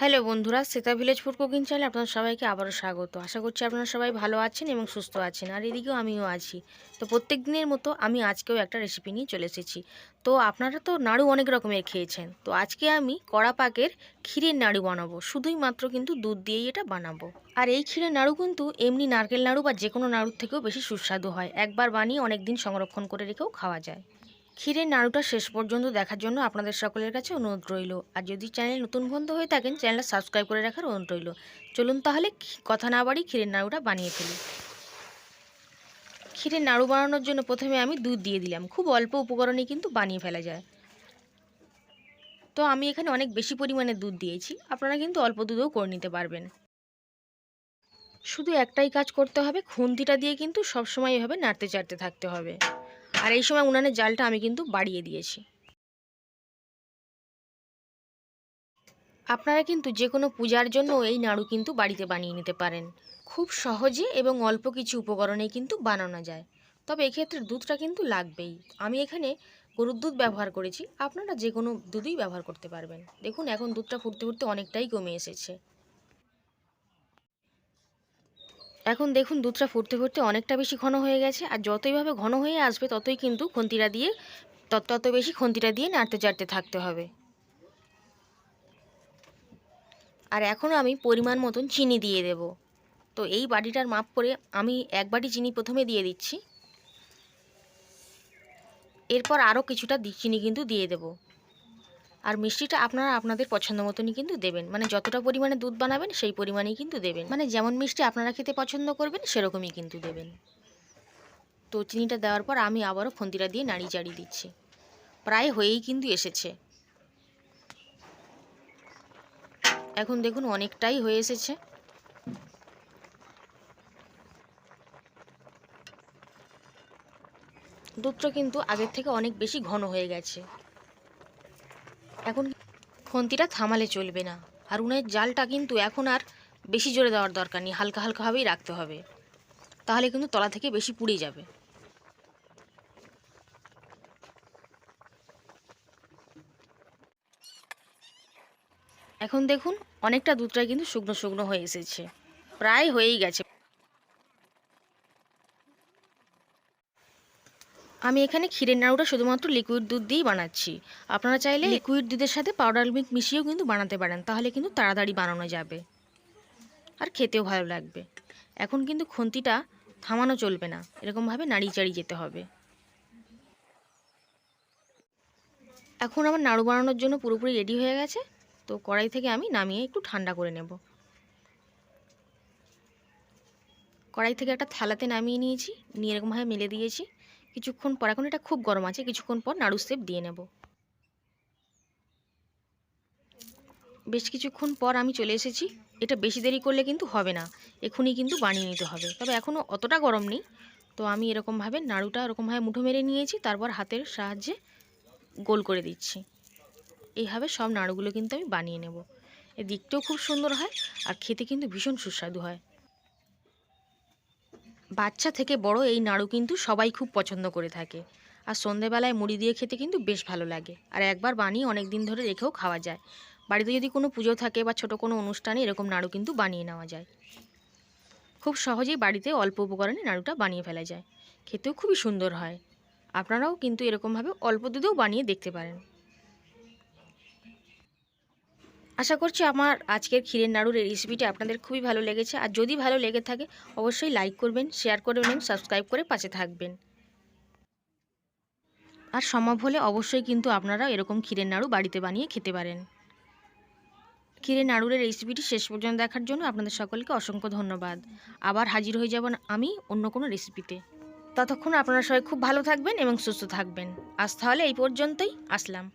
Hello বন্ধুরা, সেতা village food cooking চ্যানেলে আপনাদের সবাইকে আবারও স্বাগত। আশা করছি আপনারা সবাই ভালো আছেন এবং সুস্থ আছেন। আর এদিকেও আমিও আছি। তো প্রত্যেক দিনের মতো আমি আজকেও একটা রেসিপি নিয়ে চলে এসেছি। তো আপনারা তো নাড়ু অনেক রকমের খেয়েছেন। তো আজকে আমি কড়া পাকের ক্ষীরের নাড়ু বানাবো। শুধুই মাত্র কিন্তু দুধ দিয়েই এটা বানাবো। আর এই ক্ষীরের নাড়ু কিন্তু এমনি নারকেল নাড়ু বা যে কোনো নাড়ুর থেকেও বেশি সুস্বাদু হয়। একবার বানিয়ে অনেক দিন সংরক্ষণ করে রেখেও খাওয়া যায়। ক্ষীরের নাড়ুটা শেষ পর্যন্ত দেখার জন্য আপনাদের সকলের কাছে অনুরোধ রইল। আর যদি চ্যানেল নতুন বন্ধু হয়ে থাকেন, চ্যানেলটা সাবস্ক্রাইব করে রাখার অনুরোধ রইল। চলুন তাহলে কথা না বাড়ি ক্ষীরের নাড়ুটা বানিয়ে ফেলি। ক্ষীরের নাড়ু বানানোর জন্য প্রথমে আমি দুধ দিয়ে দিলাম। খুব অল্প উপকরণে কিন্তু বানিয়ে ফেলা যায়। তো আমি এখানে অনেক বেশি পরিমাণে দুধ দিয়েছি। আপনারা কিন্তু অল্প দুধও করে নিতে পারবেন। শুধু একটাই কাজ করতে হবে। খুন্তিটা দিয়ে কিন্তু সবসময় এভাবে নাড়তে চাড়তে থাকতে হবে। আর এই সময় উনানের জালটা আমি কিন্তু বাড়িয়ে দিয়েছি। আপনারা কিন্তু যে কোনো পূজার জন্য এই নাড়ু কিন্তু বাড়িতে বানিয়ে নিতে পারেন। খুব সহজে এবং অল্প কিছু উপকরণে কিন্তু বানানো যায়। তবে এক্ষেত্রে দুধটা কিন্তু লাগবেই। আমি এখানে গরুর দুধ ব্যবহার করেছি। আপনারা যে কোনো দুধই ব্যবহার করতে পারবেন। দেখুন, এখন দুধটা ফুটতে ফুটতে অনেকটাই কমে এসেছে। এখন দেখুন দুধটা ফুটতে ফুটতে অনেকটা বেশি ঘন হয়ে গেছে, আর যতইভাবে ঘন হয়ে আসবে ততই কিন্তু খন্তিটা দিয়ে, তত তত বেশি খন্তিটা দিয়ে নাড়তে চাড়তে থাকতে হবে। আর এখন আমি পরিমাণ মতন চিনি দিয়ে দেব। তো এই বাটিটার মাপ করে আমি এক বাটি চিনি প্রথমে দিয়ে দিচ্ছি। এরপর আরও কিছুটা চিনি কিন্তু দিয়ে দেব। আর মিষ্টিটা আপনারা আপনাদের পছন্দ মতনই কিন্তু দেবেন। মানে যতটা পরিমাণে দুধ বানাবেন, সেই পরিমাণেই কিন্তু দেবেন। মানে যেমন মিষ্টি আপনারা খেতে পছন্দ করবেন, সেরকমই কিন্তু দেবেন। তো চিনিটা দেওয়ার পর আমি আবারও খন্তিটা দিয়ে নাড়িয়ে চাড়িয়ে দিচ্ছি। প্রায় হয়েই কিন্তু এসেছে। এখন দেখুন অনেকটাই হয়ে এসেছে। দুধটা কিন্তু আগের থেকে অনেক বেশি ঘন হয়ে গেছে। এখন খন্তিটা থামালে চলবে না। আর উনের জালটা কিন্তু এখন আর বেশি জোরে দেওয়ার দরকার নেই, হালকা হালকাভাবেই রাখতে হবে। তাহলে কিন্তু তলা থেকে বেশি পুড়ে যাবে। এখন দেখুন, অনেকটা দুধটাই কিন্তু শুকনো শুকনো হয়ে এসেছে। প্রায় হয়েই গেছে। আমি এখানে ক্ষীরের নাড়ুটা শুধুমাত্র লিকুইড দুধ দিয়েই বানাচ্ছি। আপনারা চাইলে লিকুইড দুধের সাথে পাউডার মিল্ক মিশিয়েও কিন্তু বানাতে পারেন, তাহলে কিন্তু তাড়াতাড়ি বানানো যাবে। আর খেতেও ভালো লাগবে। এখন কিন্তু খুন্তিটা থামানো চলবে না, এরকমভাবে নাড়িয়ে চাড়িয়ে যেতে হবে। এখন আমার নাড়ু বানানোর জন্য পুরোপুরি রেডি হয়ে গেছে, তো কড়াই থেকে আমি নামিয়ে একটু ঠান্ডা করে নেব। কড়াই থেকে একটা থালাতে নামিয়ে নিয়েছি, নিয়ে এরকমভাবে মেলে দিয়েছি। কিছুক্ষণ পর, এখন এটা খুব গরম আছে, কিছুক্ষণ পর নাড়ু সেপ দিয়ে নেব। বেশ কিছুক্ষণ পর আমি চলে এসেছি। এটা বেশি দেরি করলে কিন্তু হবে না এখনই কিন্তু বানিয়ে নিতে হবে। তবে এখনও অতটা গরম নেই, তো আমি এরকমভাবে নাড়ুটা এরকমভাবে মুঠো মেরে নিয়েছি, তারপর হাতের সাহায্যে গোল করে দিচ্ছি। এইভাবে সব নাড়ুগুলো কিন্তু আমি বানিয়ে নেব। এর দিকটাও খুব সুন্দর হয়, আর খেতে কিন্তু ভীষণ সুস্বাদু হয়। বাচ্চা থেকে বড় এই নাড়ু কিন্তু সবাই খুব পছন্দ করে থাকে। আর সন্ধেবেলায় মুড়ি দিয়ে খেতে কিন্তু বেশ ভালো লাগে। আর একবার বানিয়ে অনেক দিন ধরে রেখেও খাওয়া যায়। বাড়িতে যদি কোনো পুজো থাকে বা ছোট কোনো অনুষ্ঠানে এরকম নাড়ু কিন্তু বানিয়ে নেওয়া যায়। খুব সহজেই বাড়িতে অল্প উপকরণে নাড়ুটা বানিয়ে ফেলা যায়। খেতেও খুবই সুন্দর হয়। আপনারাও কিন্তু এরকমভাবে অল্প দুধেও বানিয়ে দেখতে পারেন। আশা করছি আমার আজকের ক্ষীরের নাড়ুর এই রেসিপিটি আপনাদের খুবই ভালো লেগেছে। আর যদি ভালো লেগে থাকে, অবশ্যই লাইক করবেন শেয়ার করবেন এবং সাবস্ক্রাইব করে পাশে থাকবেন। আর সম্ভব হলে অবশ্যই কিন্তু আপনারা এরকম ক্ষীরের নাড়ু বাড়িতে বানিয়ে খেতে পারেন। ক্ষীরের নাড়ুর এই রেসিপিটি শেষ পর্যন্ত দেখার জন্য আপনাদের সকলকে অসংখ্য ধন্যবাদ। আবার হাজির হয়ে যাব আমি অন্য কোনো রেসিপিতে ততক্ষণ আপনারা সবাই খুব ভালো থাকবেন এবং সুস্থ থাকবেন। আজ তাহলে এই পর্যন্তই। আসলাম।